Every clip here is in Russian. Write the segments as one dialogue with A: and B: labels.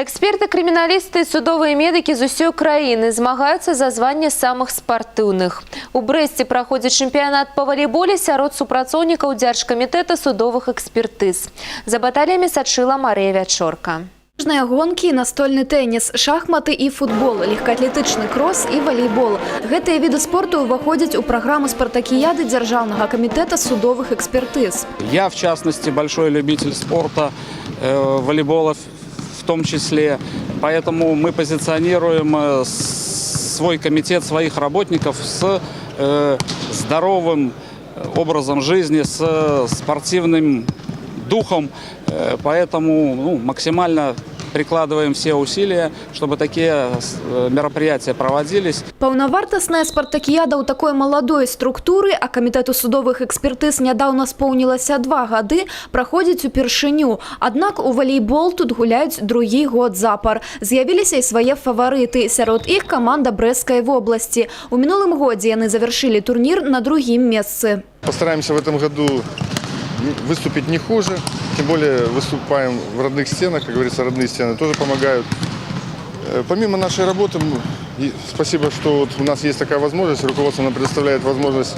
A: Эксперты, крыміналісты і судовыя медыкі з усёй краіны змагаюцца за званне самых спартыўных. У Брэсце праходзіць чэмпіянат па валейболе сярод супрацоўнікаў дзяржкамітэта судовых экспертыз. За баталіямі сачыла Марыя Вячорка.
B: Лыжныя гонкі, настольны тэніс, шахматы і футбол, легкаатлетычны крос і валейбол. Гэтыя віды спорту ўваходзяць у праграму спартакіяды Дзяржаўнага камітэта судовых экспертыз.
C: Я, в частности, большой любитель спорта, э, волейбола в- в том числе. Поэтому мы позиционируем э, свой комитет своих работников с э, здоровым образом жизни, с э, спортивным духом. Э, Поэтому ну, максимально прикладываем все усилия, чтобы такие э, мероприятия проводились.
B: Паўнавартасная спартакіяда ў такой маладой структуры, а камітэту судовых экспертыз нядаўна споўнілася два гады, праходзіць упершыню. Аднак у валейбол тут гуляюць другі год запар. З'явіліся і свае фаварыты. Сярод іх каманда Брэсцкай вобласці. У мінулым годзе яны завяршылі турнір на другім месцы.
D: Постараемся в этом году выступить не хуже. Тем более выступаем в родных стенах, как говорится, родные стены тоже помогают. Э, Помимо нашей работы, спасибо, что вот у нас есть такая возможность, руководство нам предоставляет возможность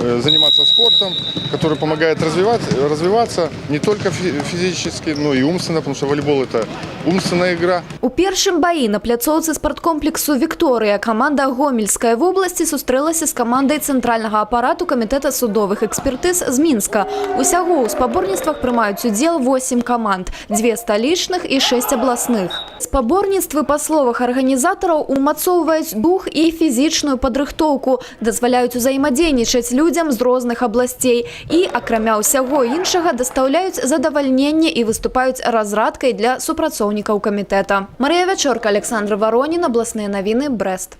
D: э, заниматься спортом, который помогает развивать, развиваться не только фи- физически, но и умственно, потому что волейбол это умственная игра.
B: У першым баі на пляцоўцы спорткомплексу Вікторыя каманда Гомельскай вобласці сустрэлася з камандай цэнтральнага апарату камітэта судовых экспертыз з Мінска. Усяго ў спаборніцтвах прымаюць удзел 8 каманд, дзве сталічных і 6 абласных. Спаборніцтвы па словах арганізатараў умацоўваюць дух і фізічную падрыхтоўку, дазваляюць узаемадзейнічаць людзям з розных абласцей і, акрамя ўсяго іншага, дастаўляюць задавальненне і выступаюць разрадкай для супрацоўнікаў камітэта. Марыя Вячорка, Александр Варонін, абласныя навіны, Брэст.